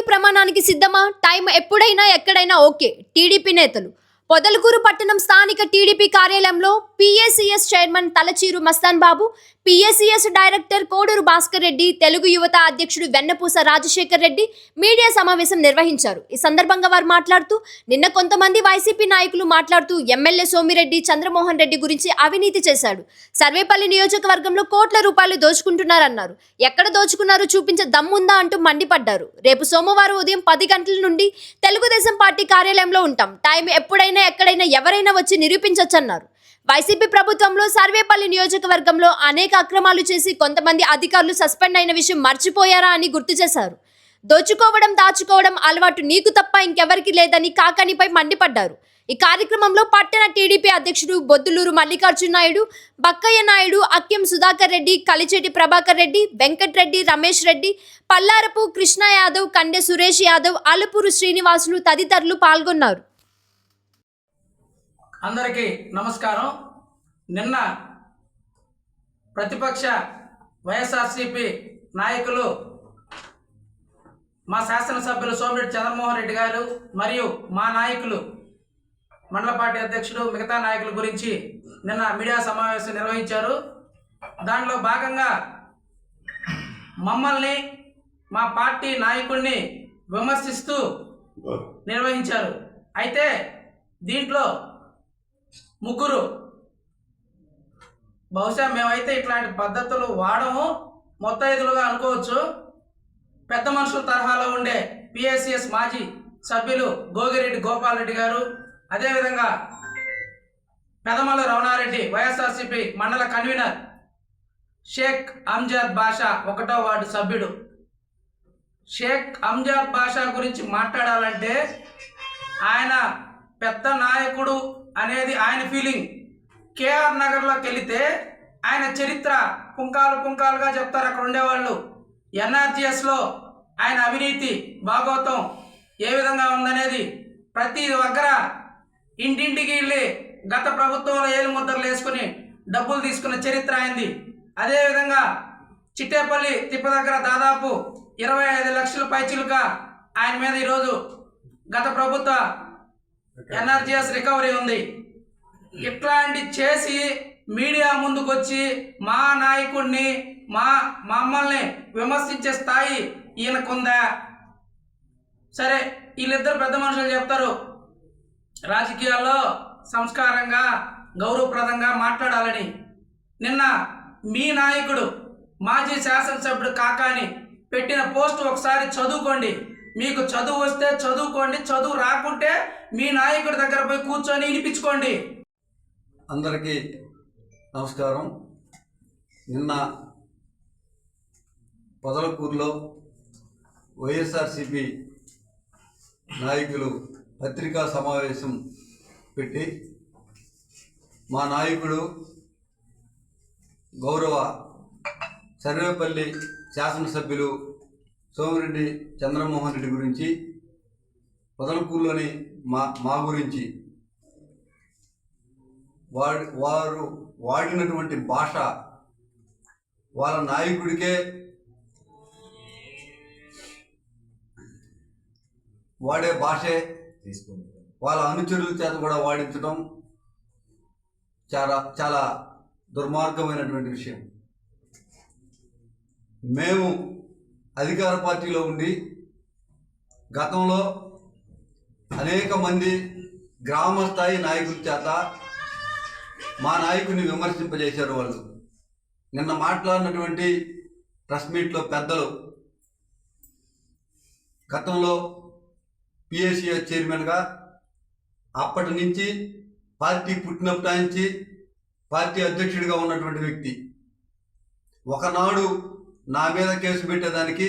అగ్ని ప్రమాణానికి సిద్ధమా? టైం ఎప్పుడైనా ఎక్కడైనా ఓకే. టీడీపీ నేతలు. పొదలకూరు పట్టణం స్థానిక టీడీపీ కార్యాలయంలో PSCS chairman Talacheeru Mastan Babu PSCS director Koduru Bhaskar Reddy Telugu Yuvatha అధ్యక్షుడు వెన్నపూస రాజశేఖర్ రెడ్డి మీడియా సమావేశం నిర్వహించారు. ఈ సందర్భంగా వారు మాట్లాడుతూ నిన్న కొంతమంది వైసీపీ నాయకులు మాట్లాడుతూ ఎమ్మెల్యే సోమిరెడ్డి చంద్రమోహన్ రెడ్డి గురించి అవినీతి చేశాడు. సర్వేపల్లి నియోజకవర్గంలో కోట్ల రూపాయలు దోచుకుంటున్నారన్నారు. ఎక్కడ దోచుకున్నారో చూపించే దమ్ముందా అంటూ మండిపడ్డారు. రేపు సోమవారం ఉదయం పది గంటల నుండి తెలుగుదేశం పార్టీ కార్యాలయంలో ఉంటాం. టైం ఎప్పుడైనా ఎక్కడైనా ఎవరైనా వచ్చి నిరూపించొచ్చన్నారు. వైసీపీ ప్రభుత్వంలో సర్వేపల్లి నియోజకవర్గంలో అనేక అక్రమాలు చేసి కొంతమంది అధికారులు సస్పెండ్ అయిన విషయం మర్చిపోయారా అని గుర్తు చేశారు. దోచుకోవడం దాచుకోవడం అలవాటు నీకు తప్ప ఇంకెవరికి లేదని కాకనిపై మండిపడ్డారు. ఈ కార్యక్రమంలో పట్టణ టీడీపీ అధ్యక్షుడు బొద్దులూరు మల్లికార్జున నాయుడు బక్కయ్య నాయుడు అక్యం సుధాకర్ రెడ్డి కలిచేటి ప్రభాకర్ రెడ్డి వెంకట్రెడ్డి రమేష్ రెడ్డి పల్లారపు కృష్ణ యాదవ్ కండె సురేష్ యాదవ్ అలుపూరు శ్రీనివాసులు తదితరులు పాల్గొన్నారు. అందరికీ నమస్కారం. నిన్న ప్రతిపక్ష వైఎస్ఆర్సిపి నాయకులు మా శాసనసభ్యులు సోమిరెడ్డి చంద్రమోహన్ రెడ్డి గారు మరియు మా నాయకులు మండల పార్టీ అధ్యక్షుడు మిగతా నాయకుల గురించి నిన్న మీడియా సమావేశం నిర్వహించారు. దానిలో భాగంగా మమ్మల్ని మా పార్టీ నాయకుడిని విమర్శిస్తూ నిర్వహించారు. అయితే దీంట్లో ముగ్గురు. బహుశా మేమైతే ఇట్లాంటి పద్ధతులు వాడము. మొత్తైదులుగా అనుకోవచ్చు. పెద్ద మనుషుల తరహాలో ఉండే పిఎస్సిఎస్ మాజీ సభ్యులు గోగిరెడ్డి గోపాలరెడ్డి గారు. అదేవిధంగా పెదమల రమణారెడ్డి వైఎస్ఆర్సిపి మండల కన్వీనర్ షేక్ అంజాద్ బాషా ఒకటో వార్డు సభ్యుడు. షేక్ అంజాద్ బాషా గురించి మాట్లాడాలంటే ఆయన పెద్ద నాయకుడు అనేది ఆయన ఫీలింగ్ కేఆర్ నగర్లోకి వెళితే ఆయన చరిత్ర పుంకాలు పుంకాలుగా చెప్తారు అక్కడ ఉండేవాళ్ళు. ఎన్ఆర్జిఎస్లో ఆయన అవినీతి భాగవతం ఏ విధంగా ఉందనేది ప్రతి దగ్గర ఇంటింటికి వెళ్ళి గత ప్రభుత్వంలో ఏలు ముద్రలు వేసుకుని డబ్బులు తీసుకున్న చరిత్ర అయింది అదేవిధంగా చిట్టేపల్లి తిప్ప దగ్గర దాదాపు ఇరవై ఐదు లక్షల పైచిలుక ఆయన మీద ఈరోజు గత ప్రభుత్వ ఎన్ఆర్జీఎస్ రికవరీ ఉంది. ఇట్లాంటి చేసి మీడియా ముందుకు వచ్చి మా నాయకుడిని మా మమ్మల్ని విమర్శించే స్థాయి ఈయనకుందా? సరే వీళ్ళిద్దరు పెద్ద మనుషులు చెప్తారు. రాజకీయాల్లో సంస్కారంగా గౌరవప్రదంగా మాట్లాడాలని. నిన్న మీ నాయకుడు మాజీ శాసనసభ్యుడు కాకాని పెట్టిన పోస్ట్ ఒకసారి చదువుకోండి. మీకు చదువు వస్తే చదువుకోండి చదువు రాకుంటే మీ నాయకుడి దగ్గర పోయి కూర్చొని వినిపించుకోండి. అందరికీ నమస్కారం. నిన్న పొదలకూరులో వైఎస్ఆర్సిపి నాయకులు పత్రికా సమావేశం పెట్టి మా నాయకుడు గౌరవ సర్వేపల్లి శాసనసభ్యులు సోమిరెడ్డి చంద్రమోహన్ రెడ్డి గురించి పొదలకూరులోని మా మా గురించి వాడి వారు వాడినటువంటి భాష వాళ్ళ నాయకుడికే వాడే భాషే. వాళ్ళ అనుచరుల చేత కూడా వాడించడం చాలా చాలా దుర్మార్గమైనటువంటి విషయం. మేము అధికార పార్టీలో ఉండి గతంలో అనేక మంది గ్రామ స్థాయి నాయకుల చేత మా నాయకుడిని విమర్శింపజేశారు వాళ్ళు. నిన్న మాట్లాడినటువంటి ప్రెస్ మీట్లో పెద్దలు గతంలో పిఎస్సిఎస్ చైర్మన్గా అప్పటి నుంచి పార్టీ పుట్టినప్పటి నుంచి పార్టీ అధ్యక్షుడిగా ఉన్నటువంటి వ్యక్తి. ఒకనాడు నా మీద కేసు పెట్టేదానికి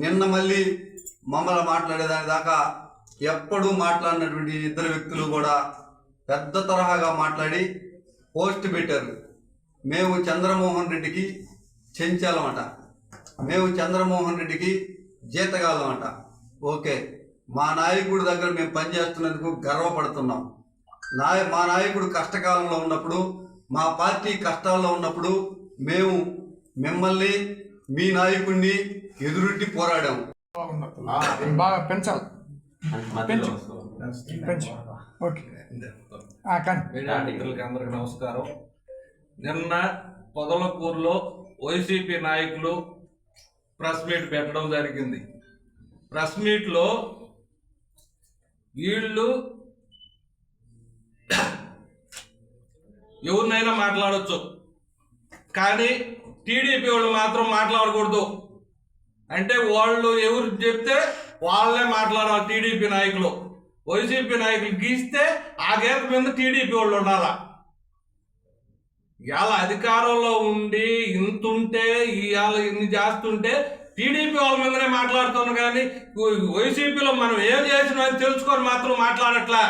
నిన్న మళ్ళీ మమ్మల్ని మాట్లాడేదాని దాకా ఎప్పుడూ మాట్లాడినటువంటి ఇద్దరు వ్యక్తులు కూడా పెద్ద తరహాగా మాట్లాడి పోస్ట్ పెట్టారు. మేము చంద్రమోహన్ రెడ్డికి చెంచాలమాట. మేము చంద్రమోహన్ రెడ్డికి జీతగాలమాట. ఓకే మా నాయకుడి దగ్గర మేము పనిచేస్తున్నందుకు గర్వపడుతున్నాం. నాయ మా నాయకుడు కష్టకాలంలో ఉన్నప్పుడు మా పార్టీ కష్టాల్లో ఉన్నప్పుడు మేము మిమ్మల్ని మీ నాయకుడిని ఎదురుట్టి బాగుంది బాగా పెంచాలి. పెంచు. పెంచు. ఓకే. ఆ, కానీ. మీడియా మిత్రులకి అందరికి నమస్కారం. నిన్న పొదలకూరులో వైసీపీ నాయకులు ప్రెస్ మీట్ పెట్టడం జరిగింది. ప్రెస్ మీట్లో వీళ్ళు ఎవరినైనా మాట్లాడొచ్చు. కానీ టీడీపీ వాళ్ళు మాత్రం మాట్లాడకూడదు. అంటే వాళ్ళు ఎవరు చెప్తే వాళ్ళే మాట్లాడాలి టీడీపీ నాయకులు. వైసీపీ నాయకులు గీస్తే ఆ గీత మీద టీడీపీ వాళ్ళు ఉండాలా? ఇవాళ అధికారంలో ఉండి ఇంత ఉంటే ఇవాళ ఇన్ని చేస్తుంటే టీడీపీ వాళ్ళ మీదనే మాట్లాడుతున్నాం కానీ వైసీపీలో మనం ఏం చేసినా తెలుసుకొని మాత్రం మాట్లాడట్లే.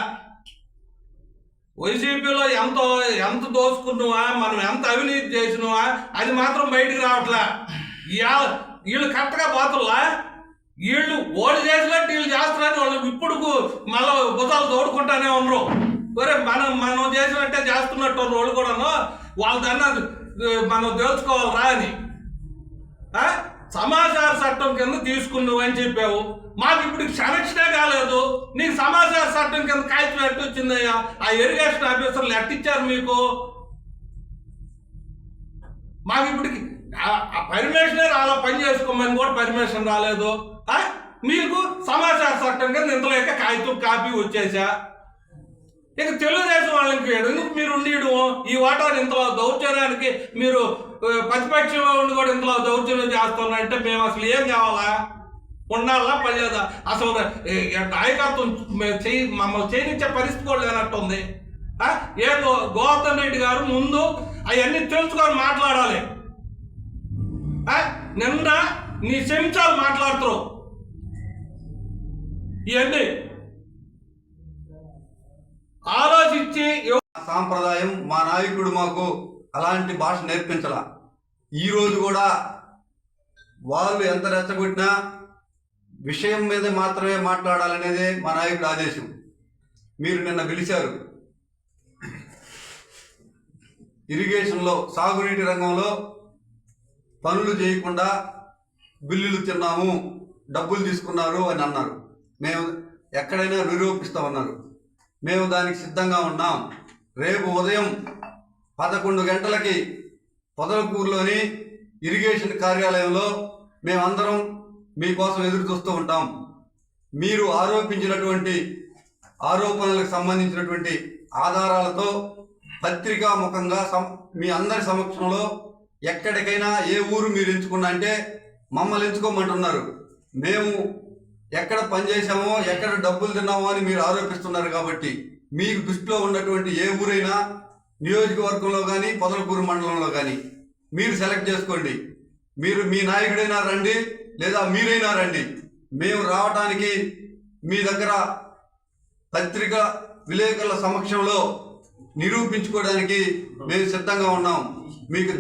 వైసీపీలో ఎంత ఎంత దోసుకున్నావా? మనం ఎంత అవినీతి చేసినావా? అది మాత్రం బయటికి రావట్లే. వీళ్ళు కరెక్ట్గా పోతుల్లా? వీళ్ళు ఓడి చేసినట్టు వీళ్ళు చేస్తున్నారని వాళ్ళు ఇప్పుడు మళ్ళీ భుజాలు తోడుకుంటానే ఉన్నారు. ఒరే మనం మనం చేసినట్టే చేస్తున్నట్టు వాళ్ళు కూడాను. వాళ్ళ దాన్ని మనం తెలుసుకోవాలరా అని. సమాచార చట్టం కింద తీసుకున్నావు అని చెప్పావు. మాకు ఇప్పుడు క్షణక్షణే కాలేదు. నీకు సమా చట్టం కింద కాగితం ఎట్టు వచ్చిందయ్యా. ఆ ఇరిగేషన్ ఆఫీసర్లు ఎట్టిచ్చారు మీకు? మాకు ఇప్పటికి పర్మిషనే రాలా పని చేసుకోమని కూడా పర్మిషన్ రాలేదు. మీకు సమాచార చట్టం కింద ఇంతలేక కాగితం కాపీ వచ్చేసా? ఇక తెలుగుదేశం వాళ్ళకి ఎందుకు మీరు ఉండేయడం ఈ ఓటాన్ని ఇంతలో దౌర్జన్యానికి మీరు ప్రతిపక్షంలో ఉండి కూడా ఇంతలో దౌర్జన్యం చేస్తున్నారంటే మేము అసలు ఏం కావాలా? ఉండాలా? పర్లేదా అసలు నాయకత్వం చేయి మమ్మల్ని చేయనిచ్చే పరిస్థితి కూడా లేనట్టుంది. ఆ? ఏ గోవర్ధన్ రెడ్డి గారు ముందు అవన్నీ తెలుసుకొని మాట్లాడాలి. నిన్న నీ చెంచాలు మాట్లాడుతారు ఇవన్నీ ఆలోచించి సాంప్రదాయం మా నాయకుడు మాకు అలాంటి భాష నేర్పించాల. ఈరోజు కూడా వాళ్ళు ఎంత రెచ్చగొట్టినా విషయం మీద మాత్రమే మాట్లాడాలనేదే మా నాయకుడు ఆదేశం. మీరు నిన్న పిలిచారు. ఇరిగేషన్లో సాగునీటి రంగంలో పనులు చేయకుండా బిల్లులు తిన్నాము డబ్బులు తీసుకున్నారు అని అన్నారు. మేము ఎక్కడైనా నిరూపిస్తామన్నారు. మేము దానికి సిద్ధంగా ఉన్నాం. రేపు ఉదయం పదకొండు గంటలకి పొదలకూరులోని ఇరిగేషన్ కార్యాలయంలో మేమందరం మీకోసం ఎదురు చూస్తూ ఉంటాం. మీరు ఆరోపించినటువంటి ఆరోపణలకు సంబంధించినటువంటి ఆధారాలతో పత్రికా ముఖంగా మీ అందరి సమక్షంలో ఎక్కడికైనా ఏ ఊరు మీరు ఎంచుకున్నా అంటే మమ్మల్ని ఎంచుకోమంటున్నారు. మేము ఎక్కడ పనిచేసామో ఎక్కడ డబ్బులు తిన్నామో అని మీరు ఆరోపిస్తున్నారు కాబట్టి మీకు దృష్టిలో ఉన్నటువంటి ఏ ఊరైనా నియోజకవర్గంలో కానీ పొదలకూరు మండలంలో కానీ మీరు సెలెక్ట్ చేసుకోండి. మీరు మీ నాయకుడైనా రండి లేదా మీరైనా రండి. మేము రావటానికి మీ దగ్గర పత్రిక విలేకరుల సమక్షంలో నిరూపించుకోవడానికి మేము సిద్ధంగా ఉన్నాం. మీకు